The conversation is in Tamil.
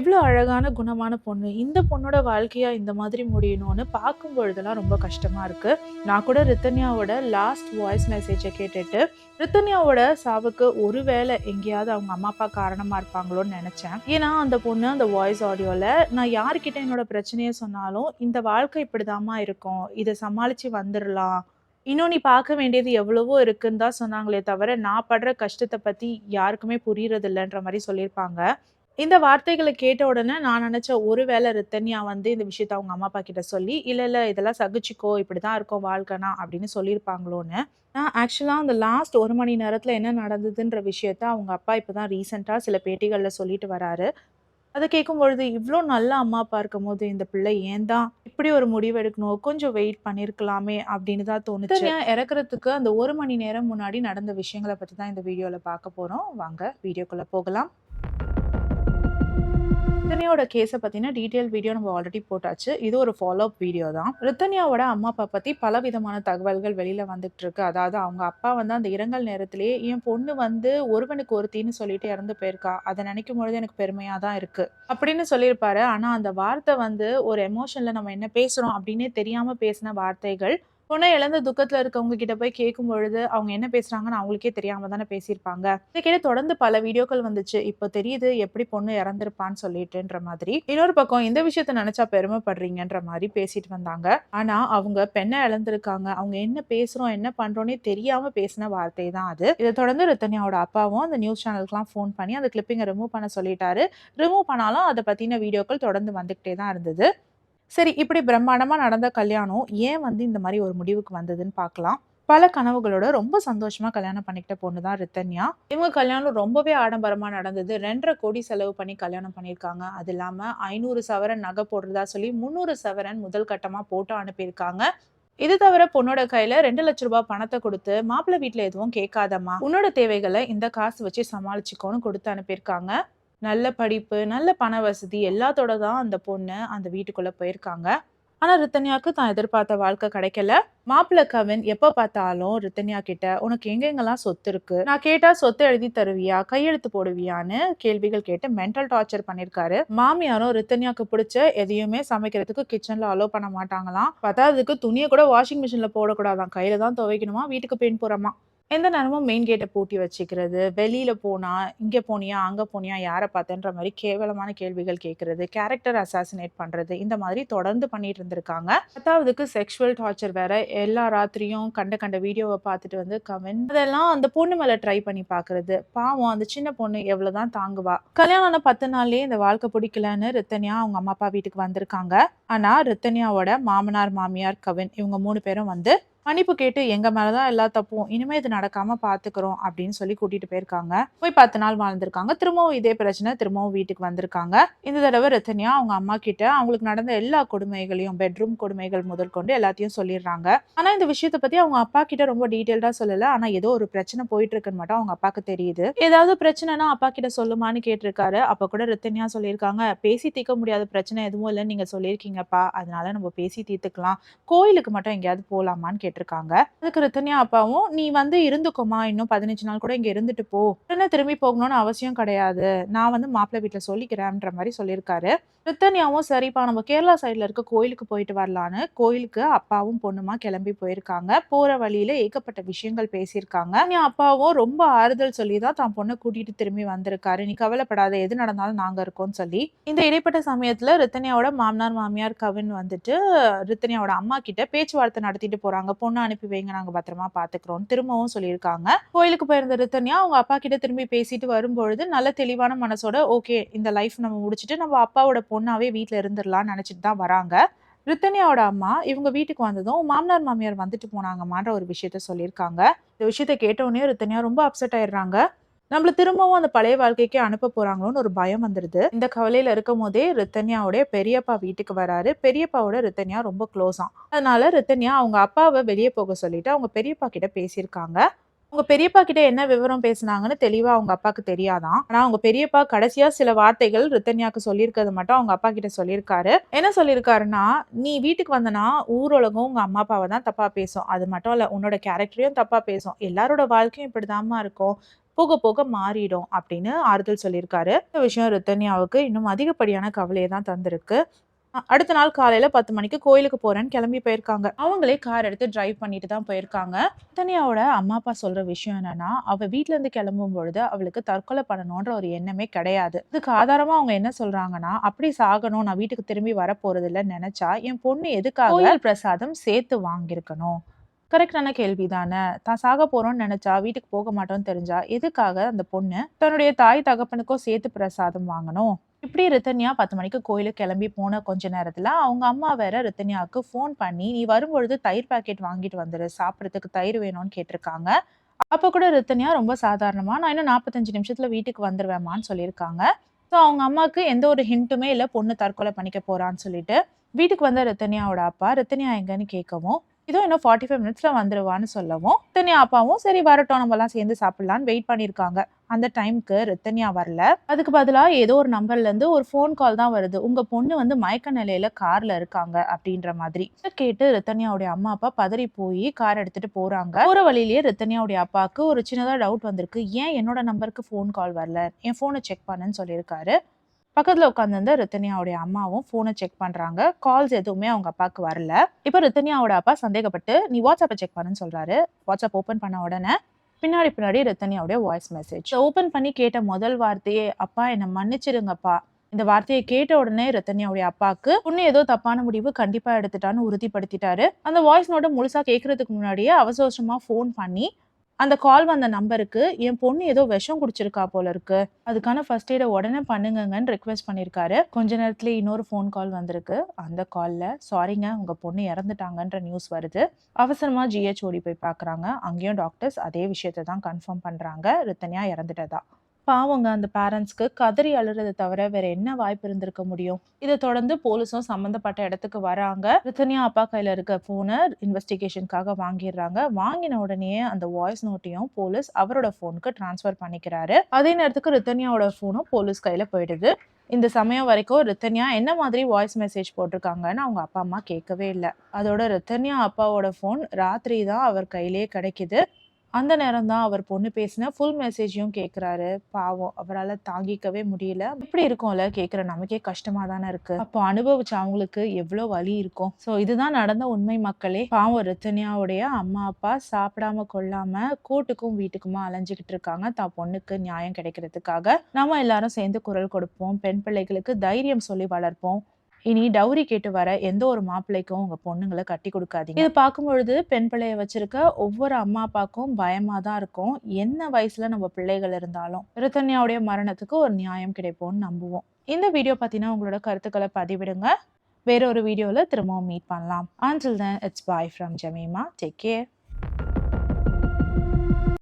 எவ்வளோ அழகான குணமான பொண்ணு? இந்த பொண்ணோட வாழ்க்கையாக இந்த மாதிரி முடியணும்னு பார்க்கும் பொழுதெல்லாம் ரொம்ப கஷ்டமாக இருக்குது நான் கூட ரித்தன்யாவோட லாஸ்ட் வாய்ஸ் மெசேஜை கேட்டுட்டு ரித்தன்யாவோட சாவுக்கு ஒருவேளை எங்கேயாவது அவங்க அம்மா அப்பா காரணமாக இருப்பாங்களோன்னு நினச்சேன். ஏன்னா அந்த பொண்ணு அந்த வாய்ஸ் ஆடியோவில் நான் யார்கிட்ட என்னோட பிரச்சனையை சொன்னாலும் இந்த வாழ்க்கை இப்படிதாம்மா இருக்கும். இதை சமாளித்து வந்துடலாம் இன்னும் நீ பார்க்க வேண்டியது எவ்வளவோ இருக்குன்னு தான் சொன்னாங்களே தவிர நான் படுற கஷ்டத்தை பத்தி யாருக்குமே புரியறது இல்லைன்ற மாதிரி சொல்லியிருப்பாங்க. இந்த வார்த்தைகளை கேட்ட உடனே நான் நினைச்ச ஒருவேளை ரித்தன்யா வந்து இந்த விஷயத்த அவங்க அம்மா அப்பா கிட்ட சொல்லி இல்லை இல்லை இதெல்லாம் சகிச்சிக்கோ இப்படி தான் இருக்கும் வாழ்க்கைனா அப்படின்னு சொல்லியிருப்பாங்களோன்னு. நான் ஆக்சுவலாக அந்த லாஸ்ட் ஒரு மணி நேரத்தில் என்ன நடந்ததுன்ற விஷயத்த அவங்க அப்பா இப்போ தான் ரீசெண்டாக சில பேட்டிகளில் சொல்லிட்டு வராரு. அதை கேட்கும் பொழுது இவ்வளோ நல்ல அம்மா அப்பா இருக்கும் போது இந்த பிள்ளை ஏன் தான் இப்படி ஒரு முடிவு எடுக்கணும் கொஞ்சம் வெயிட் பண்ணியிருக்கலாமே அப்படின்னு தான் தோணுச்சு. ஏன் இறக்குறதுக்கு அந்த ஒரு மணி நேரம் முன்னாடி நடந்த விஷயங்களை பற்றி தான் இந்த வீடியோவில் பார்க்க போகிறோம் வாங்க வீடியோக்குள்ளே போகலாம். ரித்தன்யாவோட கேஸை பற்றின டீட்டெயில் வீடியோ நம்ம ஆல்ரெடி போட்டாச்சு. இது ஒரு ஃபாலோ அப் வீடியோ தான். ரித்தன்யாவோட அம்மா அப்பா பற்றி பல விதமான தகவல்கள் வெளியில் வந்துட்டு இருக்கு. அதாவது அவங்க அப்பா வந்து அந்த இரங்கல் நேரத்திலேயே என் பொண்ணு வந்து ஒருவனுக்கு ஒருத்தின்னு சொல்லிட்டு இறந்து போயிருக்கா. அதை நினைக்கும் பொழுது எனக்கு பெருமையாக தான் இருக்கு. அப்படின்னு சொல்லியிருப்பாரு. ஆனால் அந்த வார்த்தை வந்து ஒரு எமோஷனில் நம்ம என்ன பேசுகிறோம் அப்படின்னே தெரியாமல் பேசின வார்த்தைகள் பொண்ணை இழந்த துக்கத்துல இருக்கவங்க கிட்ட போய் கேட்கும் பொழுது அவங்க என்ன பேசுறாங்கன்னு அவங்களுக்கே தெரியாம தானே பேசியிருப்பாங்க. இதை கேட்டு தொடர்ந்து பல வீடியோக்கள் வந்துச்சு. இப்போ தெரியுது எப்படி பொண்ணு இறந்துருப்பான்னு சொல்லிட்டுன்ற மாதிரி. இன்னொரு பக்கம் இந்த விஷயத்த நினைச்சா பெருமைப்படுறீங்கன்ற மாதிரி பேசிட்டு வந்தாங்க. ஆனா அவங்க பெண்ணை இழந்திருக்காங்க. அவங்க என்ன பேசுறோம் என்ன பண்றோம்னே தெரியாம பேசின வார்த்தை தான் அது. இதை தொடர்ந்து ரத்தனியாவோட அப்பாவும் அந்த நியூஸ் சேனலுக்குலாம் ஃபோன் பண்ணி அந்த கிளிப்பிங்கை ரிமூவ் பண்ண சொல்லிட்டாரு. ரிமூவ் பண்ணாலும் அதை பத்தின வீடியோக்கள் தொடர்ந்து வந்துகிட்டே தான் இருந்தது. சரி இப்படி பிரம்மாண்டமாக நடந்த கல்யாணம் ஏன் வந்து இந்த மாதிரி ஒரு முடிவுக்கு வந்ததுன்னு பார்க்கலாம். பல கனவுகளோட ரொம்ப சந்தோஷமா கல்யாணம் பண்ணிக்கிட்ட பொண்ணு தான் ரித்தன்யா. இவங்க கல்யாணம் ரொம்பவே ஆடம்பரமா நடந்தது. ரெண்டரை கோடி செலவு பண்ணி கல்யாணம் பண்ணியிருக்காங்க. அது இல்லாம ஐநூறு சவரன் நகை போடுறதா சொல்லி முந்நூறு சவரன் முதல் கட்டமா போட்டு அனுப்பியிருக்காங்க. இது தவிர பொண்ணோட கையில ரெண்டு லட்ச ரூபாய் பணத்தை கொடுத்து மாப்பிள்ளை வீட்டுல எதுவும் கேட்காதம்மா. உன்னோட தேவைகளை இந்த காசு வச்சு சமாளிச்சுக்கோன்னு கொடுத்து அனுப்பியிருக்காங்க. நல்ல படிப்பு நல்ல பண வசதி எல்லாத்தோட தான் அந்த பொண்ணு அந்த வீட்டுக்குள்ள போயிருக்காங்க. ஆனா ரித்தன்யாவுக்கு தான் எதிர்பார்த்த வாழ்க்கை கிடைக்கல. மாப்பிள்ளை கவின் எப்ப பார்த்தாலும் ரித்தன்யா கிட்ட உனக்கு எங்கெங்கெல்லாம் சொத்து இருக்கு? நான் கேட்டா சொத்து எழுதி தருவியா? கையெழுத்து போடுவியான்னு கேள்விகள் கேட்டு மென்டல் டார்ச்சர் பண்ணிருக்காரு. மாமியாரும் ரித்தன்யாக்கு பிடிச்ச எதையுமே சமைக்கிறதுக்கு கிச்சன்ல அலோவ் பண்ண மாட்டாங்களாம். பத்தாததுக்கு துணியை கூட வாஷிங் மிஷின்ல போடக்கூடாதான். கையில தான் துவைக்கணுமா? வீட்டுக்கு பெயின் போறமா. எந்த நேரமும் மெயின் கேட்டை பூட்டி வச்சுக்கிறது வெளியில் போனா இங்கே போனியா அங்கே போனியா யாரை பார்த்தேன்ற மாதிரி கேவலமான கேள்விகள் கேட்கறது கேரக்டர் அசாசினேட் பண்ணுறது இந்த மாதிரி தொடர்ந்து பண்ணிட்டு இருந்திருக்காங்க. பத்தாவதுக்கு செக்ஷுவல் டார்ச்சர் வேற எல்லா ராத்திரியும் கண்ட கண்ட வீடியோவை பார்த்துட்டு வந்து கமெண்ட் அதெல்லாம் அந்த பொண்ணு மேலே ட்ரை பண்ணி பார்க்குறது பாவம் அந்த சின்ன பொண்ணு எவ்வளோதான் தாங்குவா. கல்யாணம் ஆன பத்து நாள்லேயே இந்த வாழ்க்கை பிடிக்கலன்னு ரித்தன்யா அவங்க அம்மா அப்பா வீட்டுக்கு வந்திருக்காங்க. ஆனால் ரித்தன்யாவோட மாமனார் மாமியார் கவின் இவங்க மூணு பேரும் வந்து மன்னிப்பு கேட்டு எங்க மேலதான் எல்லா தப்பும் இனிமே இது நடக்காம பாத்துக்கிறோம் அப்படின்னு சொல்லி கூட்டிட்டு போயிருக்காங்க. போய் பத்து நாள் வாழ்ந்திருக்காங்க. திரும்பவும் இதே பிரச்சனை திரும்பவும் வீட்டுக்கு வந்திருக்காங்க. இந்த தடவை ரத்தனியா அவங்க அம்மா கிட்ட அவங்களுக்கு நடந்த எல்லா கொடுமைகளையும் பெட்ரூம் கொடுமைகள் முதல் கொண்டு எல்லாத்தையும் சொல்லிடுறாங்க. ஆனா இந்த விஷயத்த பத்தி அவங்க அப்பா கிட்ட ரொம்ப டீட்டெயில்டா சொல்லல. ஆனா ஏதோ ஒரு பிரச்சனை போயிட்டு இருக்குன்னு மட்டும் அவங்க அப்பாக்கு தெரியுது. ஏதாவது பிரச்சனைனா அப்பா கிட்ட சொல்லுமான்னு கேட்டிருக்காரு. அப்ப கூட ரத்தனியா சொல்லியிருக்காங்க பேசி தீர்க்க முடியாத பிரச்சனை எதுவும் இல்லைன்னு நீங்க சொல்லியிருக்கீங்கப்பா. அதனால நம்ம பேசி தீர்த்துக்கலாம். கோயிலுக்கு மட்டும் எங்கேயாவது போலாமான்னு கேட்டிருக்காங்க. அதுக்கு ரித்தன்யா அப்பாவும் நீ வந்து இருந்துக்குமா இன்னும் பதினஞ்சு நாள் கூட இங்க இருந்துட்டு போ. உடனே திரும்பி போகணும்னு அவசியம் கிடையாது. நான் வந்து மாப்பிள்ளை வீட்டுல சொல்லிக்கிறேன்ற மாதிரி சொல்லியிருக்காரு. ரித்தன்யாவும் சரிப்பா நம்ம கேரளா சைட்ல இருக்க கோயிலுக்கு போயிட்டு வரலான்னு கோயிலுக்கு அப்பாவும் பொண்ணுமா கிளம்பி போயிருக்காங்க. போற வழியில ஏகப்பட்ட விஷயங்கள் பேசியிருக்காங்க. நீ அப்பாவும் ரொம்ப ஆறுதல் சொல்லி தான் தான் பொண்ணை கூட்டிட்டு திரும்பி வந்திருக்காரு. நீ கவலைப்படாத எது நடந்தாலும் நாங்க இருக்கோம்னு சொல்லி. இந்த இடைப்பட்ட சமயத்துல ரித்தன்யாவோட மாமனார் மாமியார் கவின் வந்துட்டு ரித்தன்யாவோட அம்மா கிட்ட பேச்சுவார்த்தை நடத்திட்டு போறாங்க. பொண்ணு அனுப்பி வைங்க நாங்க பத்திரமா பாத்துக்கிறோம் திரும்பவும் சொல்லியிருக்காங்க. கோயிலுக்கு போயிருந்த ரித்தன்யா அவங்க அப்பா கிட்ட திரும்பி பேசிட்டு வரும்பொழுது நல்ல தெளிவான மனசோட ஓகே இந்த லைஃப் நம்ம முடிச்சுட்டு நம்ம அப்பாவோட பொண்ணாவே வீட்டுல இருந்துடலாம்னு நினைச்சிட்டு தான் வராங்க. ரித்தன்யாவோட அம்மா இவங்க வீட்டுக்கு வந்ததும் மாமனார் மாமியார் வந்துட்டு போனாங்கம்மான்ற ஒரு விஷயத்த சொல்லியிருக்காங்க. இந்த விஷயத்த கேட்டவுடனே ரித்தன்யா ரொம்ப அப்செட் ஆயிடுறாங்க. நம்மள திரும்பவும் அந்த பழைய வாழ்க்கைக்கு அனுப்ப போறாங்களோன்னு ஒரு பயம் வந்துருது. இந்த கவலையில இருக்கும் போதே ரித்தன்யாவுடைய பெரியப்பா வீட்டுக்கு வராரு. பெரியப்பாவோட ரித்தன்யா ரொம்ப க்ளோஸா அதனால ரித்தன்யா அவங்க அப்பாவை வெளியே போக சொல்லிட்டு அவங்க பெரியப்பா கிட்ட பேசியிருக்காங்க. உங்க பெரியப்பா கிட்ட என்ன விவரம் பேசுனாங்கன்னு தெளிவா அவங்க அப்பாக்கு தெரியாதான். ஆனா அவங்க பெரியப்பா கடைசியா சில வார்த்தைகள் ரித்தன்யாக்கு சொல்லியிருக்கிறது மட்டும் அவங்க அப்பா கிட்ட சொல்லியிருக்காரு. என்ன சொல்லியிருக்காருன்னா நீ வீட்டுக்கு வந்தனா ஊரொலகம் உங்க அம்மா அப்பாவை தான் தப்பா பேசும். அது மட்டும் இல்ல உன்னோட கேரக்டரையும் தப்பா பேசும். எல்லாரோட வாழ்க்கையும் இப்படிதாம்மா இருக்கும். போக போக மாறிடும் அப்படின்னு ஆறுதல் சொல்லியிருக்காரு. இந்த விஷயம் ரித்தன்யாவுக்கு இன்னும் அதிகப்படியான கவலையை தான் தந்திருக்கு. அடுத்த நாள் காலையில பத்து மணிக்கு கோயிலுக்கு போறேன்னு கிளம்பி போயிருக்காங்க. அவங்களே கார் எடுத்து டிரைவ் பண்ணிட்டு தான் போயிருக்காங்க. ரித்தன்யாவோட அம்மா அப்பா சொல்ற விஷயம் என்னன்னா அவ வீட்ல இருந்து கிளம்பும் பொழுது அவளுக்கு தற்கொலை பண்ணணும்ன்ற ஒரு எண்ணமே கிடையாது. இதுக்கு ஆதாரமா அவங்க என்ன சொல்றாங்கன்னா அப்படி சாகணும். நான் வீட்டுக்கு திரும்பி வர போறது இல்லைன்னு நினைச்சா என் பொண்ணு எதுக்காக பிரசாதம் சேர்த்து வாங்கியிருக்கணும்? கரெக்டான கேள்வி தானே தான் சாக போறோம்னு நினைச்சா வீட்டுக்கு போக மாட்டோம்னு தெரிஞ்சா எதுக்காக அந்த பொண்ணு தன்னுடைய தாய் தகப்பனுக்கும் சேர்த்து பிரசாதம் வாங்கணும்? இப்படி ரித்தன்யா பத்து மணிக்கு கோயிலுக்கு கிளம்பி போன கொஞ்ச நேரத்துல அவங்க அம்மா வேற ரித்தன்யாவுக்கு ஃபோன் பண்ணி நீ வரும்பொழுது தயிர் பாக்கெட் வாங்கிட்டு வந்துரு. சாப்பிட்றதுக்கு தயிர் வேணும்னு கேட்டிருக்காங்க. அப்ப கூட ரித்தன்யா ரொம்ப சாதாரணமா நான் இன்னும் நாற்பத்தஞ்சு நிமிஷத்துல வீட்டுக்கு வந்துருவேமான்னு சொல்லியிருக்காங்க. ஸோ அவங்க அம்மாவுக்கு எந்த ஒரு ஹிண்ட்டுமே இல்லை பொண்ணு தற்கொலை பண்ணிக்க போறான்னு சொல்லிட்டு வீட்டுக்கு வந்த ரத்தனியாவோட அப்பா ரத்தனியா எங்கன்னு கேட்கவும் இதோ இன்னும் ஃபார்ட்டி ஃபைவ் மினிட்ஸில் வந்துடுவான்னு சொல்லவும் ரித்தன்யா அப்பாவும் சரி வரட்டும் நம்ம எல்லாம் சேர்ந்து சாப்பிட்லான்னு வெயிட் பண்ணியிருக்காங்க. அந்த டைம்க்கு ரித்தன்யா வரல. அதுக்கு பதிலாக ஏதோ ஒரு நம்பர்லேருந்து ஒரு ஃபோன் கால் தான் வருது. உங்கள் பொண்ணு வந்து மயக்க நிலையில் காரில் இருக்காங்க அப்படின்ற மாதிரி. இதை கேட்டு ரித்தன்யாவுடைய அம்மா அப்பா பதறி போய் கார் எடுத்துகிட்டு போகிறாங்க ஒரு வழியிலேயே ரித்தன்யாவுடைய அப்பாவுக்கு ஒரு சின்னதாக டவுட் வந்திருக்கு. ஏன் என்னோட நம்பருக்கு ஃபோன் கால் வரல? என் ஃபோனை செக் பண்ணுன்னு சொல்லியிருக்காரு. பக்கத்துல உட்காந்துருந்த ரித்தனியாவுடைய அம்மாவும் ஃபோனை செக் பண்றாங்க. கால்ஸ் எதுவுமே அவங்க அப்பாவுக்கு வரல. இப்போ ரித்தனியாவோட அப்பா சந்தேகப்பட்டு நீ வாட்ஸ்அப்பை செக் பண்ணுன்னு சொல்றாரு. வாட்ஸ்அப் ஓபன் பண்ண உடனே பின்னாடி பின்னாடி ரித்தனியாவுடைய வாய்ஸ் மெசேஜ் ஓபன் பண்ணி கேட்ட முதல் வார்த்தையே அப்பா என்னை மன்னிச்சிடுங்கப்பா இந்த வார்த்தையை கேட்ட உடனே ரத்தன்யாவுடைய அப்பாவுக்கு பொண்ணு ஏதோ தப்பான முடிவு கண்டிப்பா எடுத்துட்டான்னு உறுதிப்படுத்திட்டாரு. அந்த வாய்ஸ் நோட்டை முழுசா கேட்கறதுக்கு முன்னாடியே அவசரமா ஃபோன் பண்ணி அந்த கால் வந்த நம்பருக்கு என் பொண்ணு ஏதோ விஷம் குடிச்சிருக்கா போல இருக்கு. அதுக்கான ஃபர்ஸ்ட் எய்டை உடனே பண்ணுங்கங்கன்னு ரெக்வெஸ்ட் பண்ணியிருக்காரு கொஞ்ச நேரத்துல இன்னொரு ஃபோன் கால் வந்திருக்கு. அந்த காலில் சாரிங்க உங்க பொண்ணு இறந்துட்டாங்கன்ற நியூஸ் வருது. அவசரமா ஜிஹெச் ஓடி போய் பார்க்குறாங்க அங்கேயும் டாக்டர்ஸ் அதே விஷயத்தை தான் கன்ஃபார்ம் பண்றாங்க. ரித்தனியா இறந்துட்டதா? பாவங்க அந்த பேரண்ட்ஸ்க்கு கதறி அழுறதை தவிர வேற என்ன வாய்ப்பு இருந்திருக்க முடியும்? இதை தொடர்ந்து போலீஸும் சம்மந்தப்பட்ட இடத்துக்கு வராங்க. ரித்தனியா அப்பா கையில இருக்க போனை இன்வெஸ்டிகேஷனுக்காக வாங்கிடுறாங்க. வாங்கின உடனே அந்த வாய்ஸ் நோட்டையும் போலீஸ் அவரோட போனுக்கு டிரான்ஸ்ஃபர் பண்ணிக்கிறாரு. அதே நேரத்துக்கு ரித்தன்யாவோட போனும் போலீஸ் கையில போயிடுது. இந்த சமயம் வரைக்கும் ரித்தன்யா என்ன மாதிரி வாய்ஸ் மெசேஜ் போட்டிருக்காங்கன்னு அவங்க அப்பா அம்மா கேட்கவே இல்லை. அதோட ரித்தன்யா அப்பாவோட ஃபோன் ராத்திரி தான் அவர் கையிலே கிடைக்குது. அந்த நேரம் தான் அவர் பொண்ணு பேசின ஃபுல் மெசேஜையும் கேட்குறாரு பாவம் அவரால் தாங்கிக்கவே முடியல. இப்படி இருக்கும்ல? கேட்குற நமக்கே கஷ்டமாக தானே இருக்கு. அப்போ அனுபவிச்ச அவங்களுக்கு எவ்வளோ வலி இருக்கும். ஸோ இதுதான் நடந்த உண்மை மக்களே. பாவம் ரத்தனியாவுடைய அம்மா அப்பா சாப்பிடாம கொள்ளாம கூட்டுக்கும் வீட்டுக்குமா அலைஞ்சுக்கிட்டு இருக்காங்க. தான் பொண்ணுக்கு நியாயம் கிடைக்கிறதுக்காக. நம்ம எல்லாரும் சேர்ந்து குரல் கொடுப்போம். பெண் பிள்ளைகளுக்கு தைரியம் சொல்லி வளர்ப்போம். இனி டவுரி கேட்டு வர எந்த ஒரு மாப்பிள்ளைக்கும் உங்க பொண்ணுங்களை கட்டி கொடுக்காதீங்க. இது பார்க்கும்பொழுது பெண் பிள்ளைய வச்சிருக்க ஒவ்வொரு அம்மா அப்பாக்கும் பயமா தான் இருக்கும். என்ன வயசுல நம்ம பிள்ளைகள் இருந்தாலும் ரித்தன்யாவுடைய மரணத்துக்கு ஒரு நியாயம் கிடைப்போம்னு நம்புவோம். இந்த வீடியோ பார்த்தீங்கன்னா உங்களோட கருத்துக்களை பதிவிடுங்க. வேற ஒரு வீடியோல திரும்பவும் மீட் பண்ணலாம். Until then it's bye from Jemima take care